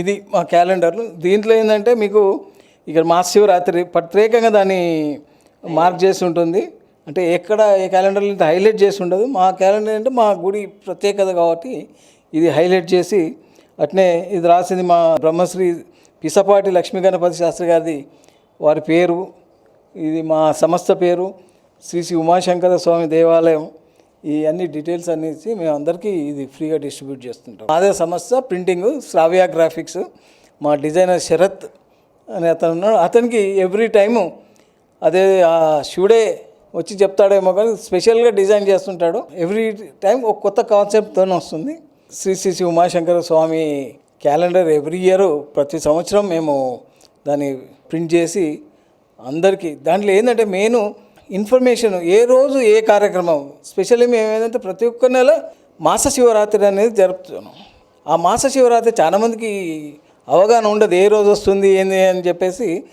ఇది మా క్యాలెండర్లు. దీంట్లో ఏంటంటే మీకు ఇక్కడ మహాశివరాత్రి ప్రత్యేకంగా దాన్ని మార్క్ చేసి ఉంటుంది. అంటే ఎక్కడ ఏ క్యాలెండర్లో ఇంత హైలైట్ చేసి ఉండదు మా క్యాలెండర్ అంటే మా గుడి ప్రత్యేకత కాబట్టి ఇది హైలైట్ చేసి అట్నే ఇది రాసింది మా బ్రహ్మశ్రీ పిసపాటి లక్ష్మీ గణపతి శాస్త్రి గారిది వారి పేరు. ఇది మా సంస్థ పేరు. శ్రీ శ్రీ ఉమాశంకర స్వామి దేవాలయం. ఈ అన్ని డీటెయిల్స్ అన్ని మేము అందరికీ ఇది ఫ్రీగా డిస్ట్రిబ్యూట్ చేస్తుంటాం. అదే సమస్య ప్రింటింగ్ శ్రావ్య గ్రాఫిక్స్ మా డిజైనర్ శరత్ అనే అతను ఉన్నాడు. అతనికి ఎవ్రీ టైము అదే ఆ శివుడే వచ్చి చెప్తాడేమో కానీ స్పెషల్గా డిజైన్ చేస్తుంటాడు. ఎవ్రీ టైం ఒక కొత్త కాన్సెప్ట్తో వస్తుంది. Sri Sri Sri Umashankara Swami calendar every year ప్రతి సంవత్సరం మేము దాన్ని ప్రింట్ చేసి అందరికీ దాంట్లో ఏంటంటే మెయిన్ ఇన్ఫర్మేషన్ ఏ రోజు ఏ కార్యక్రమం. స్పెషల్లీ మేము ఏంటంటే ప్రతి ఒక్క నెల మాస శివరాత్రి అనేది జరుపుతున్నాం. ఆ మాస శివరాత్రి చాలామందికి అవగాహన ఉండదు ఏ రోజు వస్తుంది ఏంది అని చెప్పేసి.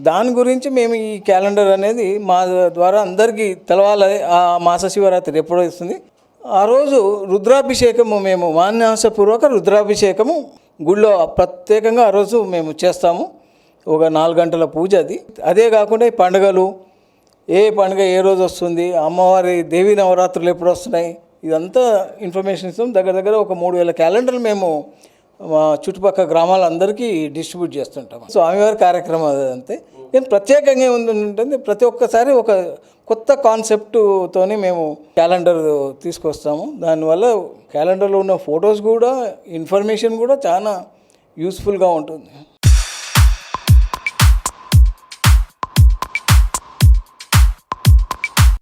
దాని గురించి మేము ఈ క్యాలెండర్ అనేది మా ద్వారా అందరికీ తెలవాలి ఆ మాస శివరాత్రి ఎప్పుడు వస్తుంది. ఆ రోజు రుద్రాభిషేకము మేము మాన్యాసపూర్వక రుద్రాభిషేకము గుళ్ళో ప్రత్యేకంగా ఆ రోజు మేము చేస్తాము. ఒక నాలుగు గంటల పూజ అది. అదే కాకుండా ఈ పండుగలు ఏ పండుగ ఏ రోజు వస్తుంది అమ్మవారి దేవీ నవరాత్రులు ఎప్పుడు వస్తున్నాయి ఇదంతా ఇన్ఫర్మేషన్ ఇస్తాం. దగ్గర దగ్గర ఒక మూడు వేల క్యాలెండర్లు మేము మా చుట్టుపక్కల గ్రామాలందరికీ డిస్ట్రిబ్యూట్ చేస్తుంటాం. స్వామివారి కార్యక్రమం అదంతే. నేను ప్రత్యేకంగా ఉంటుంది ప్రతి ఒక్కసారి ఒక కొత్త కాన్సెప్ట్తోని మేము క్యాలెండర్ తీసుకొస్తాము. దానివల్ల క్యాలెండర్లో ఉన్న ఫొటోస్ కూడా ఇన్ఫర్మేషన్ కూడా చాలా యూస్ఫుల్గా ఉంటుంది.